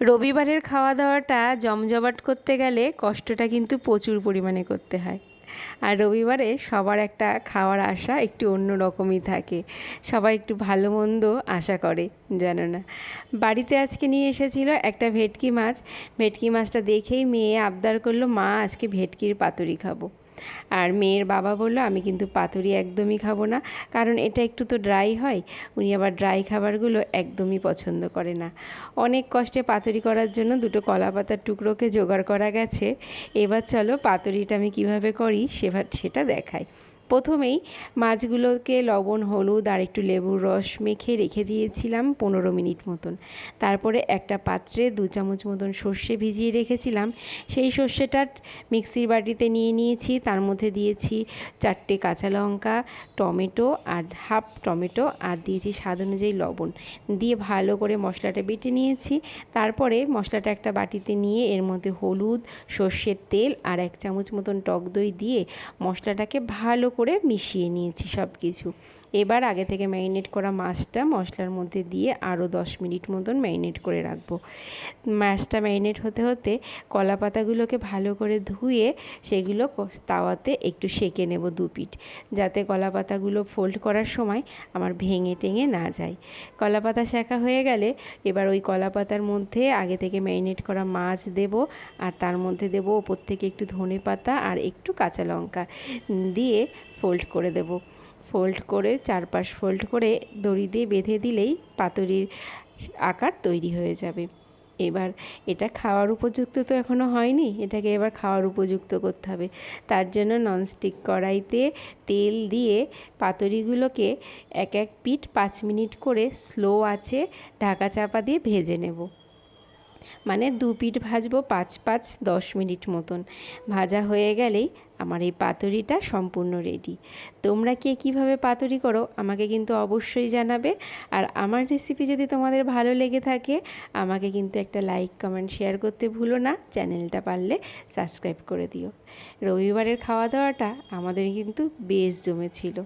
রবিবারের খাওয়া দাওয়াটা জমজমাট করতে গেলে কষ্টটা কিন্তু প্রচুর পরিমাণে করতে হয়। আর রবিবারে সবার একটা খাওয়ার আশা একটু অন্য রকমই থাকে। সবাই একটু ভালো মন্দ আশা করে, জানো না। বাড়িতে আজকে নিয়ে এসেছিল একটা ভেটকি মাছ। ভেটকি মাছটা দেখেই মেয়ে আবদার করল, মা, আজকে ভেটকির পাতুরি খাব। আর মেয়ের বাবা বলল, আমি কিন্তু পাতুরি একদমই খাব না, কারণ এটা একটু তো ড্রাই হয়। উনি আবার ড্রাই খাবারগুলো একদমই পছন্দ করে না। অনেক কষ্টে পাতুরি করার জন্য দুটো কলা পাতার টুকরোকে জোগাড় করা গেছে। এবার চলো পাতুরিটা আমি কীভাবে করি সেটা দেখাই। প্রথমেই মাছগুলোকে লবণ, হলুদ আর একটু লেবুর রস মেখে রেখে দিয়েছিলাম পনেরো মিনিট মতন। তারপরে একটা পাত্রে দু চামচ মতন সর্ষে ভিজিয়ে রেখেছিলাম। সেই সর্ষেটা মিক্সির বাটিতে নিয়ে নিয়েছি। তার মধ্যে দিয়েছি চারটে কাঁচা লঙ্কা, টমেটো আর হাফ টমেটো আর দিয়েছি স্বাদ অনুযায়ী লবণ। দিয়ে ভালো করে মশলাটা বেটে নিয়েছি। তারপরে মশলাটা একটা বাটিতে নিয়ে এর মধ্যে হলুদ, সর্ষের তেল আর এক চামচ মতন টক দই দিয়ে মশলাটাকে ভালো করে মিশিয়ে নিয়েছি সব কিছু এবার আগে থেকে ম্যারিনেট করা মাছটা মশলার মধ্যে দিয়ে আরও দশ মিনিট মতন ম্যারিনেট করে রাখব। মাছটা ম্যারিনেট হতে হতে কলা পাতাগুলোকে ভালো করে ধুয়ে সেগুলো তাওয়াতে একটু সেঁকে নেব দু পিঠ, যাতে কলা পাতাগুলো ফোল্ড করার সময় আমার ভেঙে টেঙে না যায়। কলা পাতা শেখা হয়ে গেলে এবার ওই কলা পাতার মধ্যে আগে থেকে ম্যারিনেট করা মাছ দেব, আর তার মধ্যে দেব ওপর থেকে একটু ধনে পাতা আর একটু কাঁচা লঙ্কা। দিয়ে ফোল্ড করে দেবো। ফোল্ড করে, চারপাশ ফোল্ড করে দড়ি দিয়ে বেঁধে দিলেই পাতুরির আকার তৈরি হয়ে যাবে। এবার এটা খাওয়ার উপযুক্ত তো এখনও হয়নি, এটাকে এবার খাওয়ার উপযুক্ত করতে হবে। তার জন্য ননস্টিক কড়াইতে তেল দিয়ে পাতুরিগুলোকে এক এক পিঠ পাঁচ মিনিট করে স্লো আছে ঢাকা চাপা দিয়ে ভেজে নেব। মানে দু পিঠ ভাজবো পাঁচ পাঁচ দশ মিনিট মতন। ভাজা হয়ে গেলেই আমার এই পাতুরিটা সম্পূর্ণ রেডি তোমরা কে কীভাবে পাতুরি করো আমাকে কিন্তু অবশ্যই জানাবে। আর আমার রেসিপি যদি তোমাদের ভালো লেগে থাকে, আমাকে কিন্তু একটা লাইক কমেন্ট শেয়ার করতে ভুলো না। চ্যানেলটা পারলে সাবস্ক্রাইব করে দিও। রবিবারের খাওয়া দাওয়াটা আমাদের কিন্তু বেশ জমেছিল